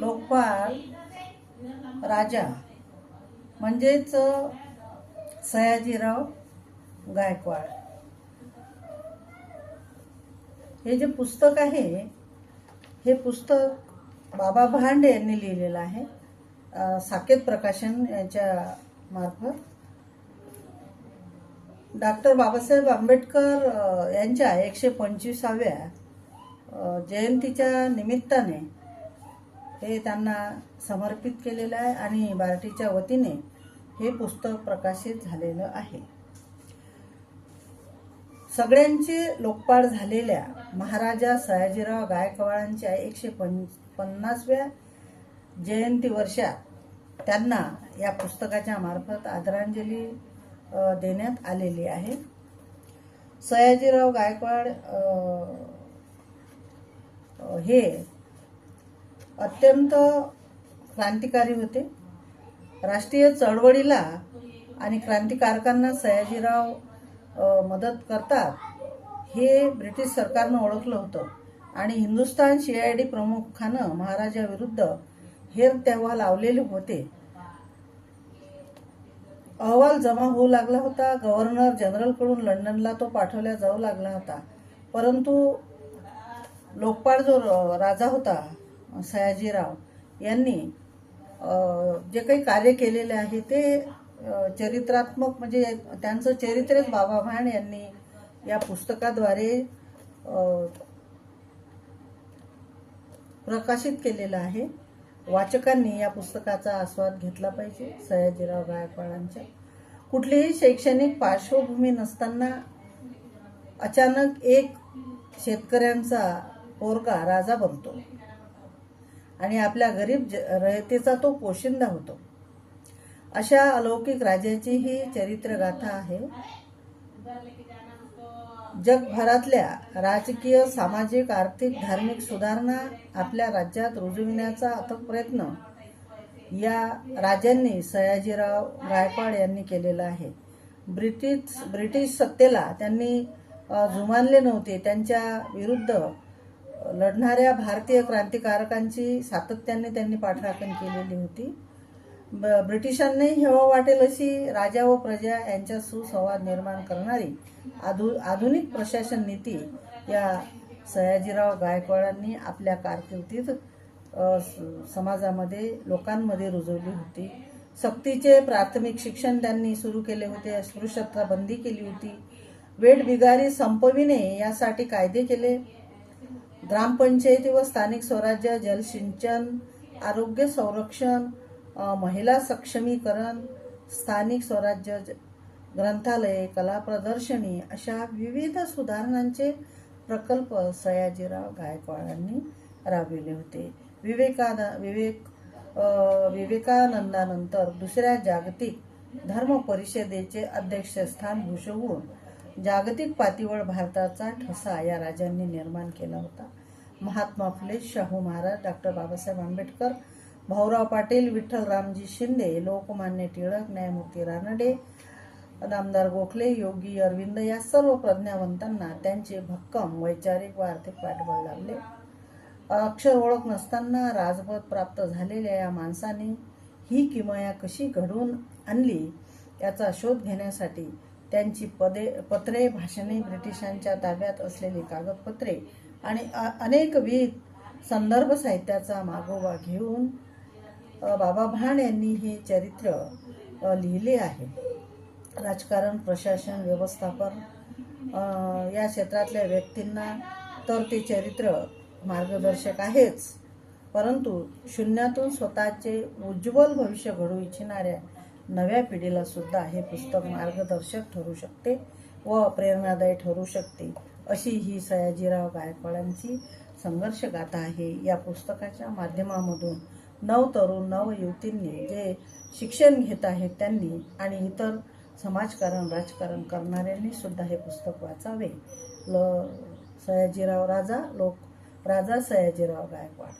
लोकपाल राजा म्हणजेच सयाजीराव गायकवाड. हे जे पुस्तक आहे हे पुस्तक बाबा भांडे यांनी लिहिलेलं आहे. साकेत प्रकाशन यांच्या मार्फत. डॉक्टर बाबासाहेब आंबेडकर यांच्या एकशे पंचवीसाव्या जयंतीच्या निमित्ताने हे त्यांना समर्पित केलेलं आहे आणि बार्टीच्या वतीने हे पुस्तक प्रकाशित झालेलं आहे. सगळ्यांचे लोकपाळ झालेल्या महाराजा सयाजीराव गायकवाडांच्या एकशे पं पन्नासव्या जयंती वर्षात त्यांना या पुस्तकाच्या मार्फत आदरांजली देण्यात आलेली आहे. सयाजीराव गायकवाड हे अत्यंत क्रांतिकारी होते. राष्ट्रीय चळवळीला आणि क्रांतिकारकांना सयाजीराव मदत करतात हे ब्रिटिश सरकारनं ओळखलं होतं. आणि हिंदुस्थान सी आय डी प्रमुखानं महाराजाविरुद्ध हेर तेव्हा लावलेले होते. अहवाल जमा होऊ लागला होता. गव्हर्नर जनरलकडून लंडनला तो पाठवला जाऊ लागला होता. परंतु लोकपाल जो राजा होता सयाजीराव यांनी जे काही कार्य केलेले आहे ते चरित्रात्मक म्हणजे त्यांचं चरित्रच बाबा भांड यांनी या पुस्तकाद्वारे प्रकाशित केलेलं आहे. वाचकांनी या पुस्तकाचा आस्वाद घेतला पाहिजे सयाजीराव गायकवाडांच्या. कुठलीही शैक्षणिक पार्श्वभूमी नसताना अचानक एक शेतकऱ्यांचा पोरगा राजा बनतो. आणि आपल्या गरीब ज- रयतेचा तो पोशिंदा होतो. अशा अलौकिक राजाची ही चरित्रगाथा आहे. जगभरातल्या राजकीय सामाजिक आर्थिक धार्मिक सुधारणा आपल्या राज्यात रुजविण्याचा अथक प्रयत्न या राजांनी सयाजीराव गायकवाड यांनी केलेला आहे. ब्रिटिश ब्रिटिश सत्तेला त्यांनी जुमानले नव्हते. त्यांच्या विरुद्ध लढणाऱ्या भारतीय क्रांतिकारकांची सातत्याने त्यांनी पाठराखण केलेली होती. ब- ब्रिटिशांनी हेवा वाटेल अशी राजा व प्रजा यांच्या सुसंवाद निर्माण करणारी आधु आधुनिक प्रशासन नीती या सयाजीराव गायकवाडांनी आपल्या कारकिर्दीत स- समाजामध्ये लोकांमध्ये रुजवली होती. सक्तीचे प्राथमिक शिक्षण त्यांनी सुरू केले होते अस्पृश्यता बंदी केली होती. वेठबिगारी संपविणे यासाठी कायदे केले. ग्रामपंचायती व स्थानिक स्वराज्य जलसिंचन आरोग्य संरक्षण महिला सक्षमीकरण स्थानिक स्वराज्य ज- ग्रंथालये कला प्रदर्शनी अशा विविध सुधारणांचे प्रकल्प सयाजीराव गायकवाडांनी राबविले होते. विवेकाद विवेक विवेकानंदानंतर दुसऱ्या जागतिक धर्म परिषदेचे अध्यक्षस्थान भूषवून जागतिक पातळीवर भारताचा ठसा या राजांनी निर्माण केला होता. महात्मा फुले शाहू महाराज डॉक्टर बाबासाहेब आंबेडकर भाऊराव पाटील विठ्ठल रामजी शिंदे लोकमान्य टिळक न्यायमूर्ती रानडे नामदार गोखले योगी अरविंद या सर्व प्रज्ञावंतांना त्यांचे भक्कम वैचारिक व आर्थिक पाठबळ लाभले अक्षर ओळख नसताना राजपद प्राप्त झालेल्या या माणसाने ही किमया कशी घडवून आणली याचा शोध घेण्यासाठी त्यांची पदे पत्रे भाषणे ब्रिटिशांच्या ताब्यात असलेली कागदपत्रे आणि अनेकविध संदर्भ साहित्याचा मागोवा घेऊन बाबा भान यांनी हे चरित्र लिहिले आहे. राजकारण प्रशासन व्यवस्थापन या क्षेत्रातल्या व्यक्तींना तर ते चरित्र मार्गदर्शक आहेच. परंतु शून्यातून स्वतःचे उज्ज्वल भविष्य घडू इच्छिणाऱ्या नव्या पिढीला सुद्धा हे पुस्तक मार्गदर्शक ठरू शकते व प्रेरणादायी ठरू शकते. अशी ही सयाजीराव गायकवाडांची संघर्ष गाथा आहे. या पुस्तकाच्या माध्यमामधून नव तरुण नव युवतींनी जे शिक्षण घेत आहेत त्यांनी आणि इतर समाजकारण राजकारण करणाऱ्यांनी सुद्धा हे पुस्तक वाचावे. ल सयाजीराव राजा लोक राजा सयाजीराव गायकवाड.